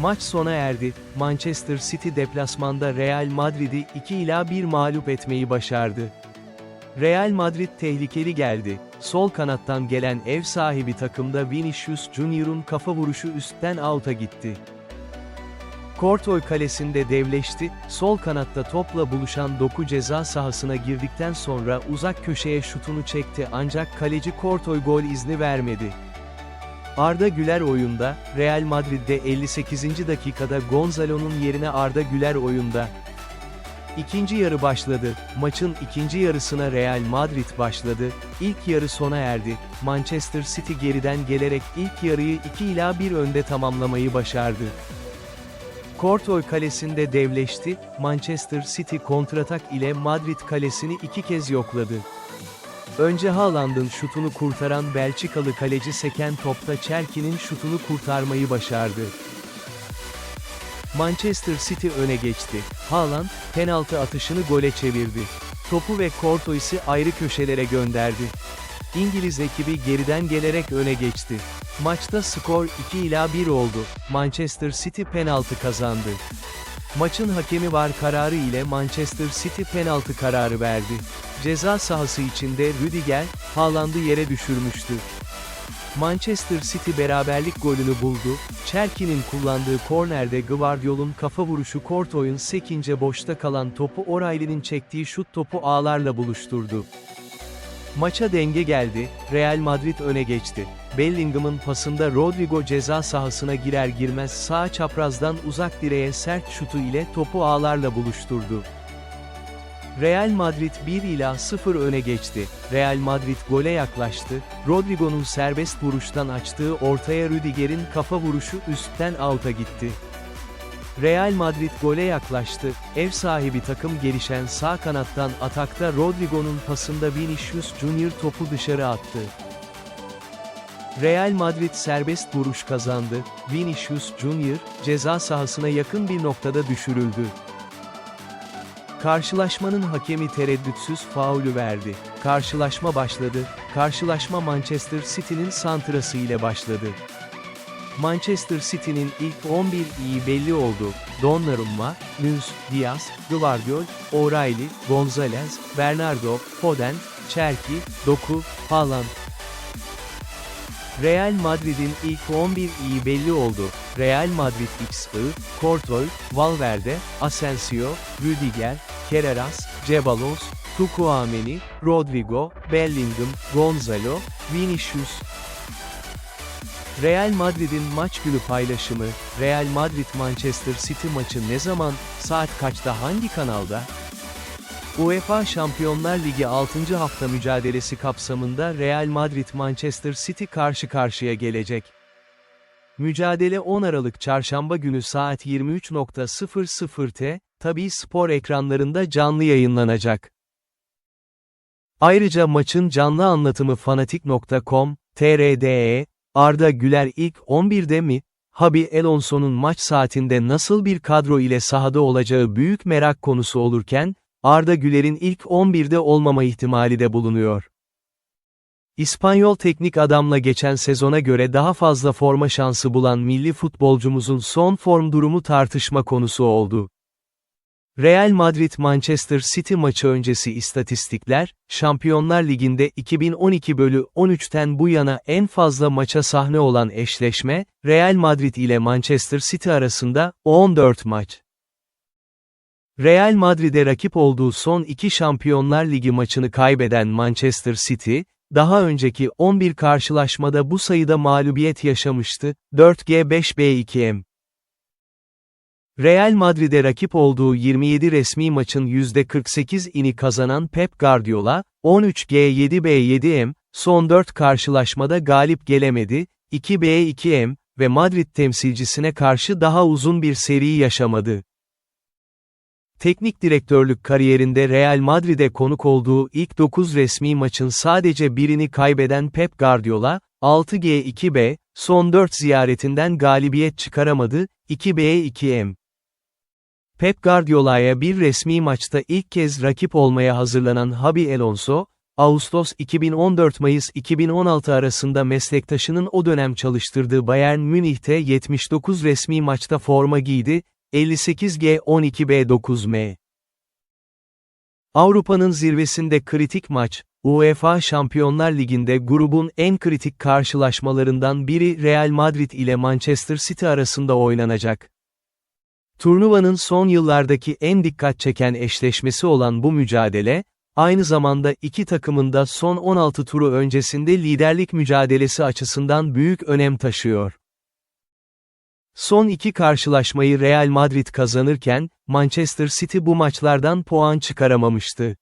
Maç sona erdi, Manchester City deplasmanda Real Madrid'i 2 ila 1 mağlup etmeyi başardı. Real Madrid tehlikeli geldi. Sol kanattan gelen ev sahibi takımda Vinicius Junior'un kafa vuruşu üstten out'a gitti. Kortoy kalesinde devleşti, sol kanatta topla buluşan Doku ceza sahasına girdikten sonra uzak köşeye şutunu çekti ancak kaleci Kortoy gol izni vermedi. Arda Güler oyunda, Real Madrid'de 58. dakikada Gonzalo'nun yerine Arda Güler oyunda. İkinci yarı başladı. Maçın ikinci yarısına Real Madrid başladı. İlk yarı sona erdi. Manchester City geriden gelerek ilk yarıyı 2 ila 1 önde tamamlamayı başardı. Kortoy kalesinde devleşti, Manchester City kontratak ile Madrid kalesini iki kez yokladı. Önce Haaland'ın şutunu kurtaran Belçikalı kaleci seken topta Çerki'nin şutunu kurtarmayı başardı. Manchester City öne geçti. Haaland, penaltı atışını gole çevirdi. Topu ve Courtois'i ayrı köşelere gönderdi. İngiliz ekibi geriden gelerek öne geçti. Maçta skor 2 ila 1 oldu. Manchester City penaltı kazandı. Maçın hakemi var kararı ile Manchester City penaltı kararı verdi. Ceza sahası içinde Rüdiger, Haaland'ı yere düşürmüştü. Manchester City beraberlik golünü buldu, Çerki'nin kullandığı kornerde Gvardiol'un kafa vuruşu Courtois'un sekince boşta kalan topu O'Reilly'nin çektiği şut topu ağlarla buluşturdu. Maça denge geldi, Real Madrid öne geçti. Bellingham'ın pasında Rodrigo ceza sahasına girer girmez sağ çaprazdan uzak direğe sert şutu ile topu ağlarla buluşturdu. Real Madrid 1 ila 0 öne geçti. Real Madrid gole yaklaştı. Rodrigo'nun serbest vuruştan açtığı ortaya Rüdiger'in kafa vuruşu üstten out'a gitti. Real Madrid gole yaklaştı. Ev sahibi takım gelişen sağ kanattan atakta Rodrigo'nun pasında Vinicius Junior topu dışarı attı. Real Madrid serbest vuruş kazandı. Vinicius Junior ceza sahasına yakın bir noktada düşürüldü. Karşılaşmanın hakemi tereddütsüz faulü verdi. Karşılaşma başladı. Karşılaşma Manchester City'nin santrası ile başladı. Manchester City'nin ilk 11 iyi belli oldu. Donnarumma, Nunes, Diaz, Gvardiol, O'Reilly, Gonzalez, Bernardo, Foden, Cherki, Doku, Haaland. Real Madrid'in ilk 11 iyi belli oldu. Real Madrid XI, Courtois, Valverde, Asensio, Rüdiger, Carreras, Ceballos, Tucuameni, Rodrigo, Bellingham, Gonzalo, Vinicius. Real Madrid'in maç günü paylaşımı, Real Madrid-Manchester City maçı ne zaman, saat kaçta hangi kanalda? UEFA Şampiyonlar Ligi 6. hafta mücadelesi kapsamında Real Madrid-Manchester City karşı karşıya gelecek. Mücadele 10 Aralık Çarşamba günü saat 23.00'te, tabi spor ekranlarında canlı yayınlanacak. Ayrıca maçın canlı anlatımı fanatik.com, TRDE, Arda Güler ilk 11'de mi, Habi Alonso'nun maç saatinde nasıl bir kadro ile sahada olacağı büyük merak konusu olurken, Arda Güler'in ilk 11'de olmama ihtimali de bulunuyor. İspanyol teknik adamla geçen sezona göre daha fazla forma şansı bulan milli futbolcumuzun son form durumu tartışma konusu oldu. Real Madrid-Manchester City maçı öncesi istatistikler, Şampiyonlar Ligi'nde 2012 bölü 13'ten bu yana en fazla maça sahne olan eşleşme, Real Madrid ile Manchester City arasında 14 maç. Real Madrid'e rakip olduğu son iki Şampiyonlar Ligi maçını kaybeden Manchester City, daha önceki 11 karşılaşmada bu sayıda mağlubiyet yaşamıştı, 4G5B2M. Real Madrid'e rakip olduğu 27 resmi maçın %48 ini kazanan Pep Guardiola, 13G7B7M, son 4 karşılaşmada galip gelemedi, 2B2M ve Madrid temsilcisine karşı daha uzun bir seri yaşamadı. Teknik direktörlük kariyerinde Real Madrid'e konuk olduğu ilk 9 resmi maçın sadece birini kaybeden Pep Guardiola, 6G2B, son 4 ziyaretinden galibiyet çıkaramadı, 2B2M. Pep Guardiola'ya bir resmi maçta ilk kez rakip olmaya hazırlanan Habi Alonso, Ağustos 2014-Mayıs 2016 arasında meslektaşının o dönem çalıştırdığı Bayern Münih'te 79 resmi maçta forma giydi, 58G 12B9M. Avrupa'nın zirvesinde kritik maç, UEFA Şampiyonlar Ligi'nde grubun en kritik karşılaşmalarından biri Real Madrid ile Manchester City arasında oynanacak. Turnuvanın son yıllardaki en dikkat çeken eşleşmesi olan bu mücadele, aynı zamanda iki takımın da son 16 turu öncesinde liderlik mücadelesi açısından büyük önem taşıyor. Son iki karşılaşmayı Real Madrid kazanırken, Manchester City bu maçlardan puan çıkaramamıştı.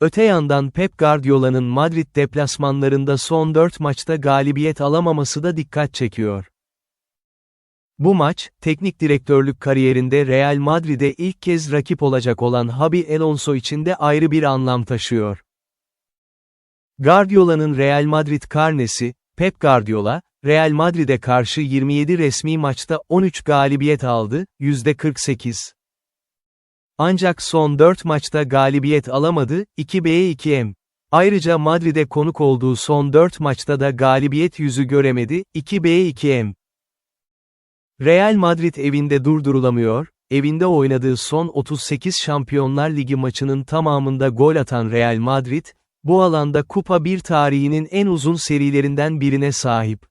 Öte yandan Pep Guardiola'nın Madrid deplasmanlarında son 4 maçta galibiyet alamaması da dikkat çekiyor. Bu maç, teknik direktörlük kariyerinde Real Madrid'e ilk kez rakip olacak olan Xabi Alonso için de ayrı bir anlam taşıyor. Guardiola'nın Real Madrid karnesi, Pep Guardiola, Real Madrid'e karşı 27 resmi maçta 13 galibiyet aldı, %48. Ancak son 4 maçta galibiyet alamadı, 2B2M. Ayrıca Madrid'e konuk olduğu son 4 maçta da galibiyet yüzü göremedi, 2B2M. Real Madrid evinde durdurulamıyor, evinde oynadığı son 38 Şampiyonlar Ligi maçının tamamında gol atan Real Madrid, bu alanda Kupa 1 tarihinin en uzun serilerinden birine sahip.